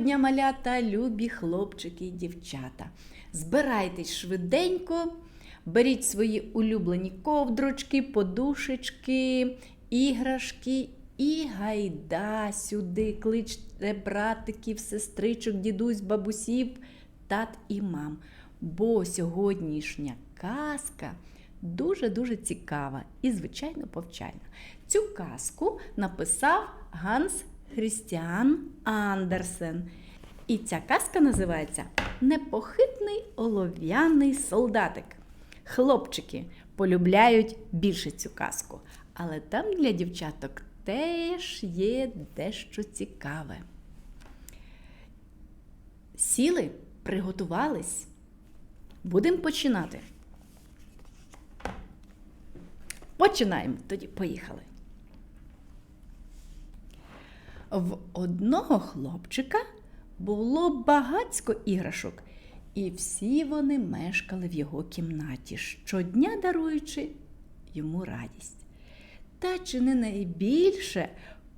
Дня, малята, любі хлопчики і дівчата. Збирайтесь швиденько, беріть свої улюблені ковдрочки, подушечки, іграшки і гайда сюди. Кличте братиків, сестричок, дідусь, бабусів, тат і мам. Бо сьогоднішня казка дуже-дуже цікава і, звичайно, повчальна. Цю казку написав Ганс Хрістіан Андерсен. І ця казка називається Непохитний олов'яний солдатик. Хлопчики полюбляють більше цю казку, але там для дівчаток теж є дещо цікаве. Сіли, приготувались. Будемо починати. Починаємо. Тоді поїхали. В одного хлопчика було багацько іграшок, і всі вони мешкали в його кімнаті, щодня даруючи йому радість. Та чи не найбільше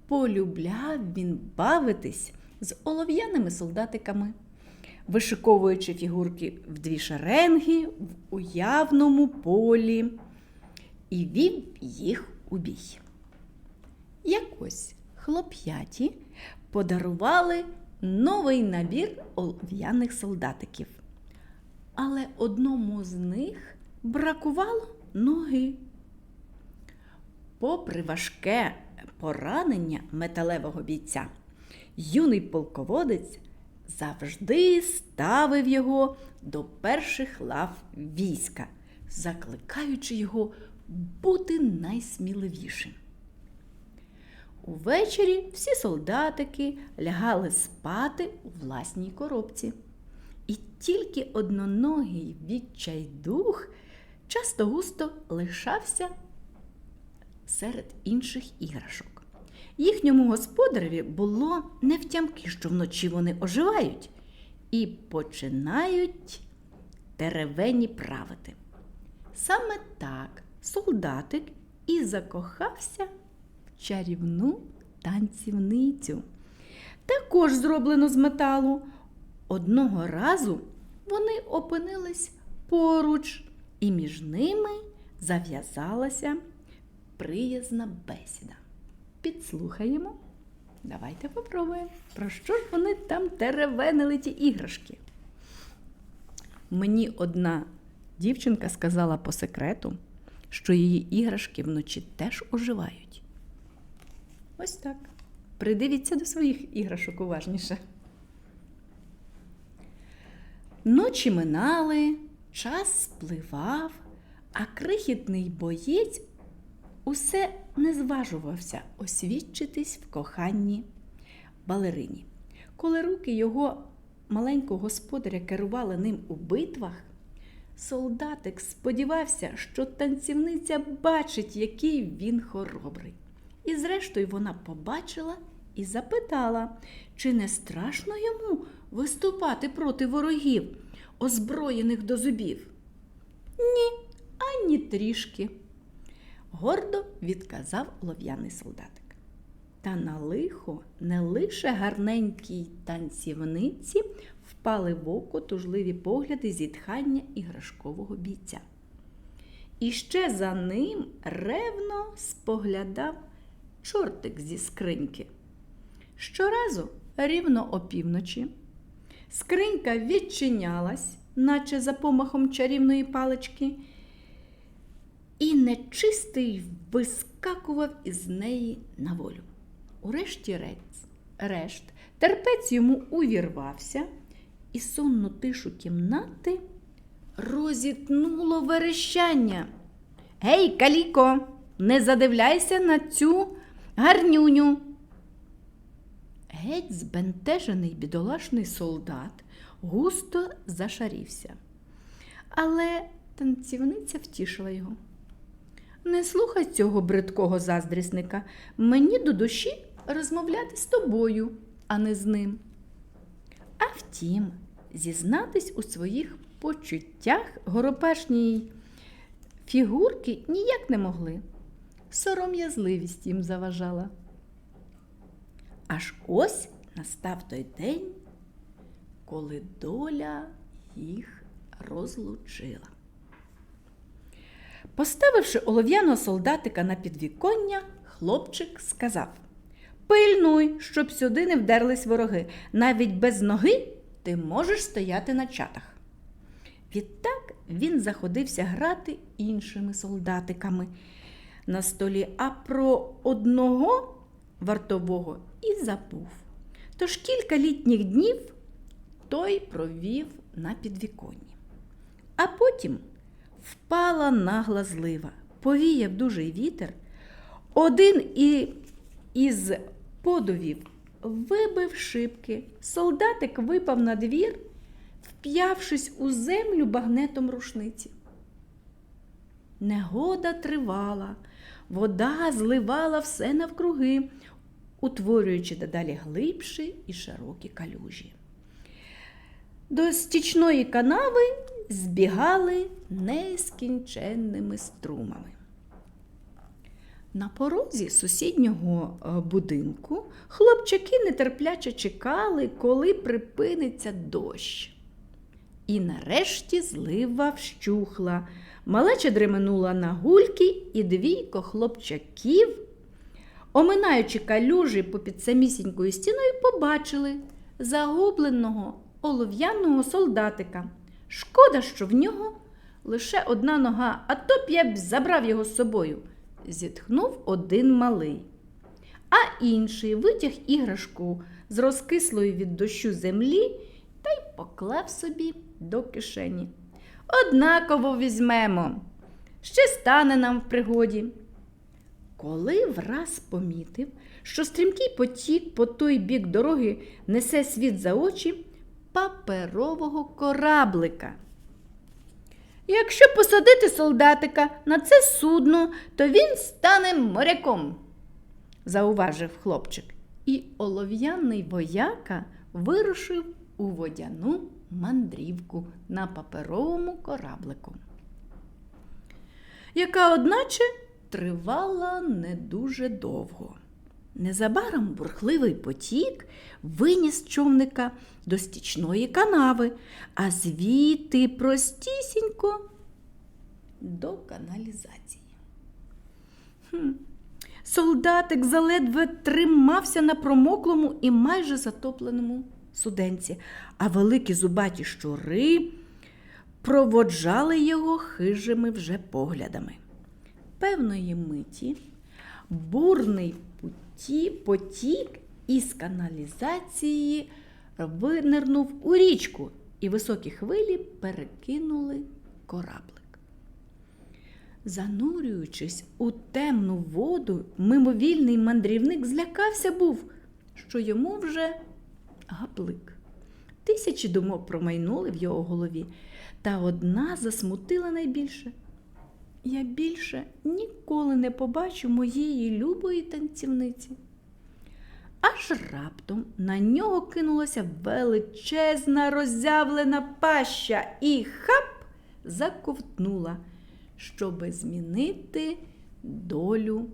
полюбляв він бавитись з олов'яними солдатиками, вишиковуючи фігурки в дві шеренги в уявному полі і вів їх у бій. Якось хлоп'яті подарували новий набір олов'яних солдатиків. Але одному з них бракувало ноги. Попри важке поранення металевого бійця, юний полководець завжди ставив його до перших лав війська, закликаючи його бути найсміливішим. Увечері всі солдатики лягали спати у власній коробці. І тільки одноногий відчайдух часто густо лишався серед інших іграшок. Їхньому господареві було невтямки, що вночі вони оживають і починають теревені правити. Саме так солдатик і закохався чарівну танцівницю. Також зроблено з металу. Одного разу вони опинились поруч, і між ними зав'язалася приязна бесіда. Підслухаємо. Давайте попробуємо. Про що ж вони там теревенили ті іграшки? Мені одна дівчинка сказала по секрету, що її іграшки вночі теж оживають. Ось так. Придивіться до своїх іграшок уважніше. Ночі минали, час спливав, а крихітний боєць усе не зважувався освідчитись в коханні балерині. Коли руки його маленького господаря керували ним у битвах, солдатик сподівався, що танцівниця бачить, який він хоробрий. І зрештою вона побачила і запитала, чи не страшно йому виступати проти ворогів, озброєних до зубів? Ні, ані трішки, гордо відказав лов'яний солдатик. Та на лихо не лише гарненькій танцівниці впали в око тужливі погляди зітхання іграшкового бійця. І ще за ним ревно споглядав чортик зі скриньки. Щоразу рівно опівночі скринька відчинялась, наче за помахом чарівної палички, і нечистий вискакував із неї на волю. Урешті решт терпець йому увірвався, і сонну тишу кімнати розітнуло верещання. Гей, Каліко, не задивляйся на цю гарнюню. Геть збентежений бідолашний солдат густо зашарівся. Але танцівниця втішила його. Не слухай цього бридкого заздрісника. Мені до душі розмовляти з тобою, а не з ним. А втім, зізнатись у своїх почуттях горопашній фігурки ніяк не могли. Сором'язливість їм заважала. Аж ось настав той день, коли доля їх розлучила. Поставивши олов'яного солдатика на підвіконня, хлопчик сказав Пильнуй, щоб сюди не вдерлись вороги. Навіть без ноги ти можеш стояти на чатах. Відтак він заходився грати іншими солдатиками на столі, а про одного вартового і забув. Тож кілька літніх днів той провів на підвіконні. А потім впала нагла злива, повіяв дужий вітер. Один із подувів вибив шибки, солдатик випав на двір, вп'явшись у землю багнетом рушниці. Негода тривала, вода зливала все навкруги, утворюючи дедалі глибші і широкі калюжі. До стічної канави збігали нескінченними струмами. На порозі сусіднього е, будинку хлопчаки нетерпляче чекали, коли припиниться дощ. І нарешті злива вщухла. Малеча дременула на гульки, і двійко хлопчаків, оминаючи калюжі попід самісінькою стіною, побачили загубленого олов'яного солдатика. Шкода, що в нього лише одна нога, а то б я б забрав його з собою, зітхнув один малий. А інший витяг іграшку з розкислої від дощу землі та й поклав собі до кишені. Однаково візьмемо, ще стане нам в пригоді. Коли враз помітив, що стрімкий потік по той бік дороги несе світ за очі паперового кораблика. Якщо посадити солдатика на це судно, то він стане моряком, зауважив хлопчик. І олов'яний вояка вирушив у водяну мандрівку на паперовому кораблику, яка, одначе, тривала не дуже довго. Незабаром бурхливий потік виніс човника до стічної канави, а звідти простісінько до каналізації. Хм. Солдатик заледве тримався на промоклому і майже затопленому суденці, а великі зубаті щури проводжали його хижими вже поглядами. Певної миті бурний путі, потік із каналізації винирнув у річку, і високі хвилі перекинули кораблик. Занурюючись у темну воду, мимовільний мандрівник злякався був, що йому вже гаплик. Тисячі думок промайнули в його голові, та одна засмутила найбільше. Я більше ніколи не побачу моєї любої танцівниці. Аж раптом на нього кинулася величезна роззявлена паща і хап заковтнула, щоби змінити долю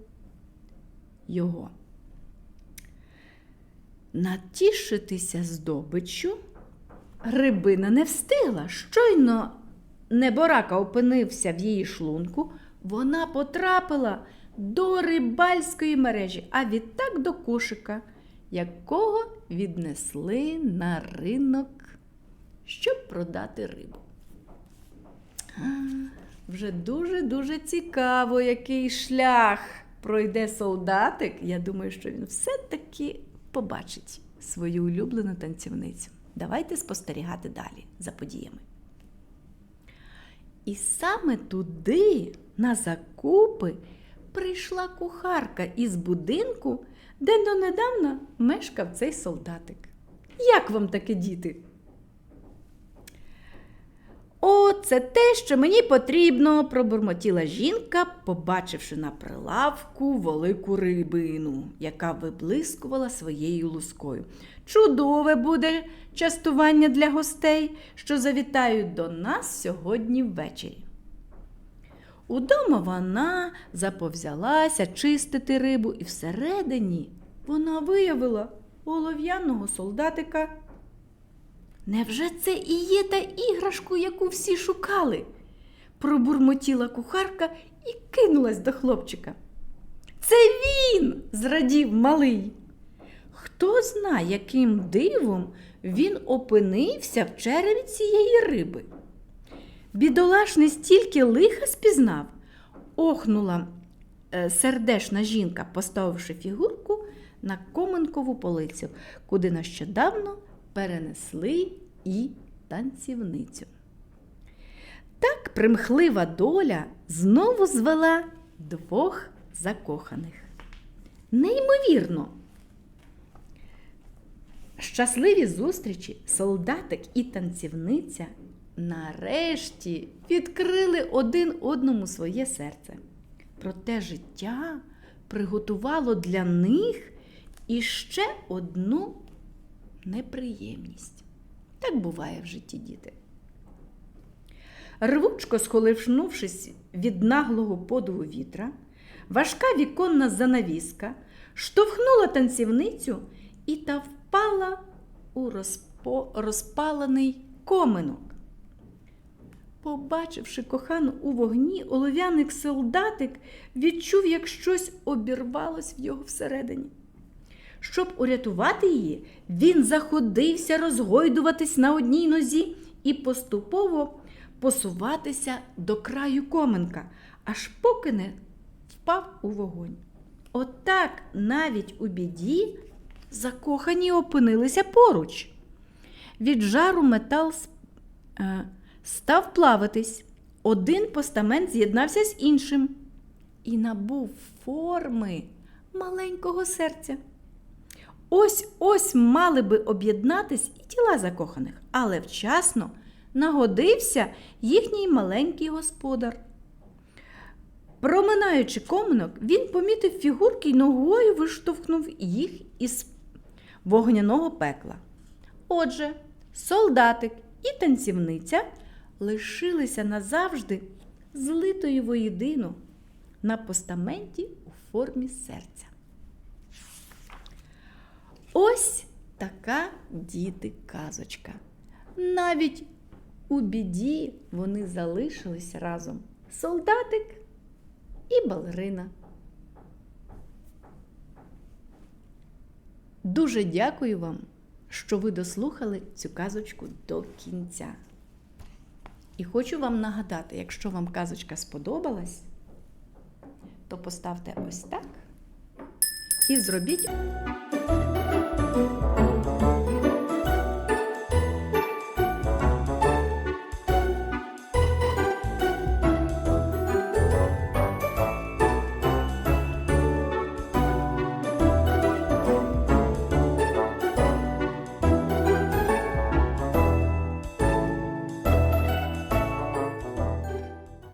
його. Натішитися здобиччю рибина не встигла. Щойно неборака опинився в її шлунку, вона потрапила до рибальської мережі, а відтак до кошика, якого віднесли на ринок, щоб продати рибу. Вже дуже-дуже цікаво, який шлях пройде солдатик. Я думаю, що він все-таки побачить свою улюблену танцівницю. Давайте спостерігати далі за подіями. І саме туди, на закупи, прийшла кухарка із будинку, де донедавна мешкав цей солдатик. Як вам таке, діти? О, це те, що мені потрібно, пробурмотіла жінка, побачивши на прилавку велику рибину, яка виблискувала своєю лускою. Чудове буде частування для гостей, що завітають до нас сьогодні ввечері. Удома вона заповзялася чистити рибу, і всередині вона виявила олов'яного солдатика. Невже це і є та іграшку, яку всі шукали? пробурмотіла кухарка і кинулась до хлопчика. Це він, зрадів малий. Хто зна, яким дивом він опинився в череві цієї риби. Бідолаш не стільки лиха спізнав, охнула е, сердешна жінка, поставивши фігурку на коменкову полицю, куди нещодавно перенесли і танцівницю. Так примхлива доля знову звела двох закоханих. Неймовірно. Щасливі зустрічі солдатик і танцівниця нарешті відкрили один одному своє серце. Проте життя приготувало для них іще одну неприємність. Так буває в житті діти. Рвучко схолившнувшись від наглого подуву вітра, важка віконна занавіска штовхнула танцівницю і та впала у розпо... розпалений коминок. Побачивши кохану у вогні, олов'яник солдатик відчув, як щось обірвалось в його всередині. Щоб урятувати її, він заходився розгойдуватись на одній нозі і поступово посуватися до краю коменка, аж поки не впав у вогонь. Отак навіть у біді закохані опинилися поруч. Від жару метал е, став плаватись. Один постамент з'єднався з іншим і набув форми маленького серця. Ось ось мали би об'єднатись і тіла закоханих, але вчасно нагодився їхній маленький господар. Проминаючи коминок, він помітив фігурки й ногою виштовхнув їх із вогняного пекла. Отже, солдатик і танцівниця лишилися назавжди злитою воєдину на постаменті у формі серця. Ось така діти казочка. Навіть у біді вони залишились разом. Солдатик і балерина. Дуже дякую вам, що ви дослухали цю казочку до кінця. І хочу вам нагадати, якщо вам казочка сподобалась, то поставте ось так і зробіть